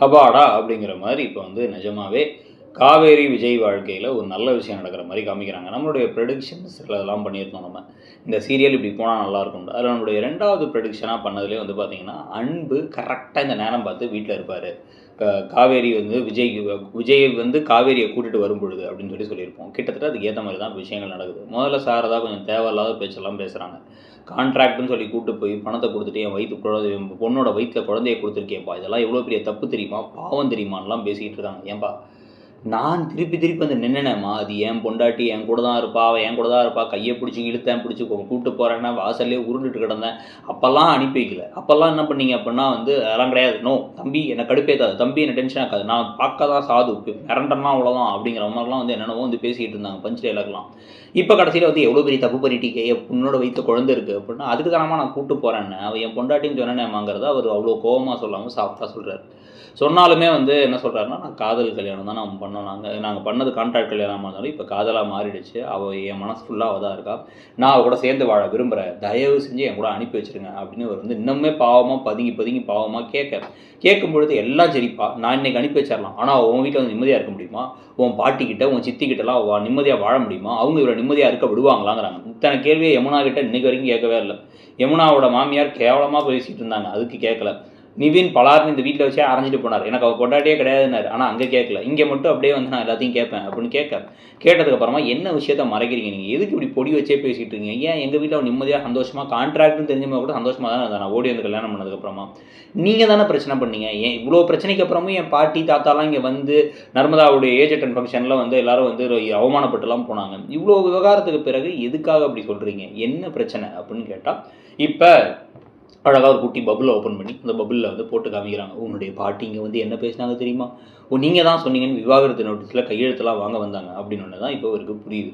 ஹபாடா அப்படிங்கிற மாதிரி இப்போ வந்து நிஜமாவே காவேரி விஜய் வாழ்க்கையில் ஒரு நல்ல விஷயம் நடக்கிற மாதிரி காமிக்கிறாங்க. நம்மளுடைய ப்ரெடிக்ஷன்ஸ் இதெல்லாம் பண்ணியிருந்தோம் நம்ம. இந்த சீரியல் இப்படி போனால் நல்லாயிருக்கும் அதில் நம்மளுடைய ரெண்டாவது ப்ரெடிக்ஷனாக பண்ணதுலேயே வந்து பார்த்திங்கன்னா அன்பு கரெக்டாக இந்த நேரம் பார்த்து வீட்டில் இருப்பார். காவேரி வந்து விஜய் விஜய் வந்து காவேரியை கூட்டிகிட்டு வரும் பொழுது அப்படின்னு சொல்லி சொல்லியிருப்போம். கிட்டத்தட்ட அதுக்கு ஏற்ற மாதிரி தான் விஷயங்கள் நடக்குது. முதல்ல சாரதா கொஞ்சம் தேவையில்லாத பேச்செல்லாம் பேசுகிறாங்க கான்ட்ராக்ட்னு சொல்லி கூட்டு போய் பணத்தை கொடுத்துட்டு என் வயிற்று குழந்தை பொண்ணோட வயிற்றில் குழந்தைய கொடுத்துருக்கேன்ப்பா இதெல்லாம் எவ்வளோ பெரிய தப்பு தெரியுமா? பாவம் தெரியுமான்லாம் பேசிக்கிட்டு இருக்காங்க. ஏன்பா நான் திருப்பி திருப்பி வந்து நின்னேனேம்மா அது என் பொண்டாட்டி என் கூட தான் இருப்பா அவள் என் கூட தான் இருப்பா கையை பிடிச்சி இழுத்தேன் பிடிச்சி கூப்பிட்டு போகிறேன்னா வாசல்லே உருண்டுட்டு கிடந்தேன். அப்போல்லாம் அனுப்பி வைக்கல. அப்போல்லாம் என்ன பண்ணீங்க அப்படின்னா வந்து அதெல்லாம் கிடையாது. நோ தம்பி என்னை கடுப்பேத்தாது தம்பி என்ன டென்ஷன் ஆக்காது. நான் பார்க்க தான் சாது. மிரண்டனா அவ்வளோதான் அப்படிங்கிற மாதிரிலாம் வந்து என்னென்னவோ வந்து பேசிகிட்டு இருந்தாங்க பஞ்ச் டைலாக்லாம். இப்போ கடைசியில் வந்து எவ்வளோ பெரிய தப்பு பண்ணிட்டீங்க உன்னோட பொண்ணோட வைத்த குழந்தை இருக்குது அப்படின்னா அதுக்கு தானமா நான் கூப்பிட்டு போகிறேன்னு அவள் என் பொண்டாட்டின்னு சொன்னேன்மாங்கிறத அவர் அவ்வளோ கோவமாக சொல்லாமல் சாஃப்டாக சொல்கிறார் சொன்னாலுமே வந்து என்ன சொல்கிறாருன்னா நான் காதல் கல்யாணம் தான் நான் பண்ண பண்ணோம் நாங்கள் நாங்கள் பண்ணது கான்ட்ராக்ட் கல்யாணமாக இருந்தாலும் இப்போ காதலாக மாறிடுச்சு. அவள் என் மனசு ஃபுல்லாக அவள் தான் இருக்கா. நான் அவள் கூட சேர்ந்து வாழ விரும்புகிறேன் தயவு செஞ்சு என் கூட அனுப்பி வச்சுருங்க அப்படின்னு அவர் வந்து இன்னுமே பாவமாக பதுங்கி பதுங்கி பாவமாக கேட்க. கேட்கும் பொழுது எல்லாம் சரிப்பா. நான் இன்னைக்கு அனுப்பி வச்சிடலாம் ஆனால் உன் வீட்டில் வந்து நிம்மதியாக இருக்க முடியுமா? உன் பாட்டிக்கிட்ட உன் சித்திக்கிட்டலாம் அவள் நிம்மதியாக வாழ முடியுமா? அவங்க இவ்வளோ நிம்மதியாக இருக்க விடுவாங்களாங்கிறாங்க. இத்தனை கேள்வியை யமுனா கிட்ட இன்னைக்கு வரைக்கும் கேட்கவே இல்லை. யமுனாவோட மாமியார் கேவலமாக பேசிகிட்டு இருந்தாங்க. அதுக்கு கேட்கல. நிவின் பலார்னு இந்த வீட்டில் வச்சே அரைஞ்சிட்டு போனார். எனக்கு அவள் கொண்டாட்டியே கிடையாதுன்னாரு. ஆனால் அங்கே கேட்கல இங்கே மட்டும் அப்படியே வந்து நான் எல்லாத்தையும் கேட்பேன் அப்படின்னு கேட்க கேட்டதுக்கப்புறமா என்ன விஷயத்த மறைக்கிறீங்க நீங்கள் எதுக்கு இப்படி பொடி வச்சே பேசிகிட்டு இருக்கீங்க? ஏன் எங்கள் வீட்டில் அவன் நிம்மதியாக சந்தோஷமாக கான்ட்ராக்ட்னு தெரிஞ்சவங்க கூட சந்தோஷமாக தான் இருந்தா? நான் ஓடி வந்து கல்யாணம் பண்ணதுக்கப்புறமா நீங்கள் தானே பிரச்சனை பண்ணீங்க? ஏன் இவ்வளோ பிரச்சனைக்கு அப்புறமும் என் பாட்டி தாத்தாலாம் இங்கே வந்து நர்மதாவுடைய ஏஜ் அட்டன் ஃபங்க்ஷனில் வந்து எல்லாரும் வந்து அவமானப்பட்டுலாம் போனாங்க. இவ்வளோ விவகாரத்துக்கு பிறகு எதுக்காக அப்படி சொல்கிறீங்க என்ன பிரச்சனை? அப்படின்னு கேட்டால் இப்போ அழகாக ஒரு குட்டி பபுளை ஓப்பன் பண்ணி அந்த பபுளில் வந்து போட்டு காமிக்கிறாங்க. உன்னுடைய பாட்டி இங்கே வந்து என்ன பேசினாங்க தெரியுமா? ஓ நீங்கள் தான் சொன்னீங்கன்னு விவாகரத்து நோட்டீஸில் கையெழுத்தெல்லாம் வாங்க வந்தாங்க. அப்படின்னு ஒன்று தான் இப்போ இவருக்கு புரியுது.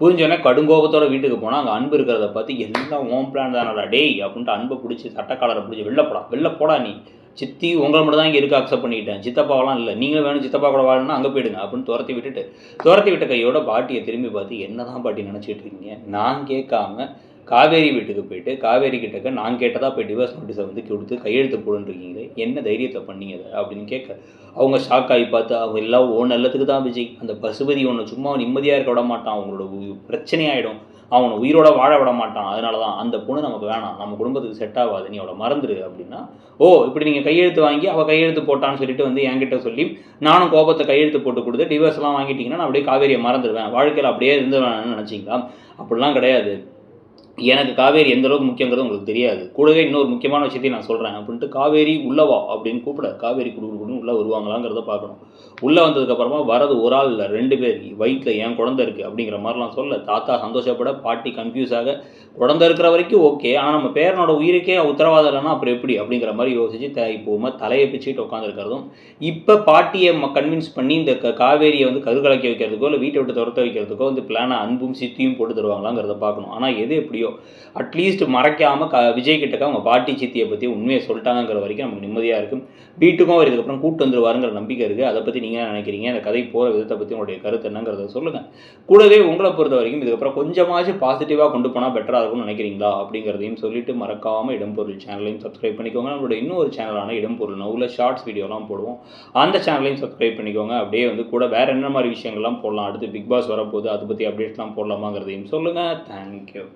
புரிஞ்சோடனே கடுங்கோபத்தோட வீட்டுக்கு போனால் அங்கே அன்பு இருக்கிறத பார்த்து எல்லாம் ஓம் பிளான் தானடா டேய் அப்படின்ட்டு அன்பை பிடிச்சி சட்டக்காலரை பிடிச்சி வெளில போடா வெளில போடா நீ. சித்தி உங்களை மட்டும் தான் இங்கே இருக்க அக்செப்ட் பண்ணிக்கிட்டேன். சித்தப்பாவெல்லாம் இல்லை. நீங்களும் வேணும் சித்தப்பா கூட வாழணும்னா அங்கே போயிடுங்க அப்படின்னு துரத்தி விட்டுட்டு துரத்தி விட்ட கையோட பாட்டியை திரும்பி பார்த்து என்ன தான் பாட்டி நினச்சிட்டு இருக்கீங்க? நான் கேட்காம காவேரி வீட்டுக்கு போயிட்டு காவேரி கிட்டக்க நான் கேட்டதா போய் டிவோர்ஸ் நோட்டீஸை வந்து கொடுத்து கையெழுத்து போடுன்றீங்களே என்ன தைரியத்தை பண்ணீங்க அப்படின்னு கேட்க அவங்க ஷாக் ஆகி பார்த்து அவங்க எல்லாம் ஓ நல்லத்துக்கு தான் விஜய். அந்த பசுபதி ஒன்று சும்மா நிம்மதியாக இருக்க விட மாட்டான் அவங்களோட பிரச்சனையாயிடும். அவனை உயிரோட வாழ விட மாட்டான் அதனால தான் அந்த பொண்ணு நமக்கு வேணாம் நம்ம குடும்பத்துக்கு செட் ஆகாது நீ அவளை மறந்துடு அப்படின்னா ஓ இப்படி நீங்கள் கையெழுத்து வாங்கி அவள் கையெழுத்து போட்டான்னு சொல்லிட்டு வந்து என்கிட்ட சொல்லி நானும் கோபத்தை கையெழுத்து போட்டு கொடுத்து டிவோர்ஸ்லாம் வாங்கிட்டீங்கன்னா நான் அப்படியே காவேரியை மறந்துடுவேன் வாழ்க்கையில் அப்படியே இருந்துவேன்னு நினச்சிங்களா? அப்படிலாம் கிடையாது. எனக்கு காவேரி எந்த அளவுக்கு முக்கியங்கிறது உங்களுக்கு தெரியாது. கூடவே இன்னொரு முக்கியமான விஷயத்தையும் நான் சொல்கிறேன் அப்படின்ட்டு காவேரி உள்ளவா அப்படின்னு கூப்பிட காவேரி குடு உள்ளே வருவாங்களாங்கிறத பார்க்கணும். உள்ளே வந்ததுக்கப்புறமா வரது ஒரு ஆள் இல்லை ரெண்டு பேர். வயிற்றில் என் குழந்தை இருக்குது அப்படிங்கிற மாதிரிலாம் சொல்ல தாத்தா சந்தோஷப்பட பாட்டி கன்ஃபியூஸ் ஆக குழந்தை இருக்கிற வரைக்கும் ஓகே ஆனால் நம்ம பேரனோட உயிருக்கே உத்தரவாதம் இல்லைன்னா அப்புறம் எப்படி அப்படிங்கிற மாதிரி யோசிச்சு த இப்போ தலையை பிச்சுட்டு உட்காந்துருக்கிறதும் இப்போ பாட்டியை கன்வின்ஸ் பண்ணி இந்த க- காவேரியை வந்து கருகலக்கி வைக்கிறதுக்கோ இல்லை வீட்டை விட்டு துரத்த வைக்கிறதுக்கோ வந்து பிளானை அன்பும் சித்தியும் போட்டு தருவாங்களாங்கிறத பார்க்கணும். ஆனால் எது எப்படியோ அட்லீஸ்ட் மறைக்காமல் க விஜய் கிட்டக்க அவங்க பாட்டி சித்தியை பற்றி உண்மையை சொல்லிட்டாங்கிற வரைக்கும் நமக்கு நிம்மதியாக இருக்கும். வீட்டுக்கும் அவர் இதுக்கப்புறம் கூட்டு வந்துருவாருங்கிற நம்பிக்கை இருக்குது அதை பற்றி நீங்கள் என்ன நினைக்கிறீங்க? அந்த கதை போகிற விதத்தை பற்றி உங்களுடைய கருத்து என்னங்கிறத சொல்லுங்கள் கூடவே உங்களை பொறுத்த வரைக்கும் இதுக்கப்புறம் கொஞ்சமாச்சும் பாசிட்டிவாக கொண்டு போனால் பெட்டராக இருக்கும்னு நினைக்கிறீங்களா? அப்படிங்கிறதையும் சொல்லிட்டு மறக்காமல் இடம்பொருள் சேனலையும் சப்ஸ்கிரைப் பண்ணிக்கோங்க. நம்மளோட இன்னொரு சேனலான இடம்பொருள் நவுல ஷார்ட்ஸ் வீடியோலாம் போடுவோம். அந்த சேனலையும் சப்ஸ்கிரைப் பண்ணிக்கோங்க. அப்படியே வந்து கூட வேறு என்ன மாதிரி விஷயங்கள்லாம் போடலாம். அடுத்து பிக் பாஸ் வரப்போகுது. அதை பற்றி அப்டேட்ஸ்லாம் போடலாமாங்கிறதையும் சொல்லுங்கள் தேங்க்யூ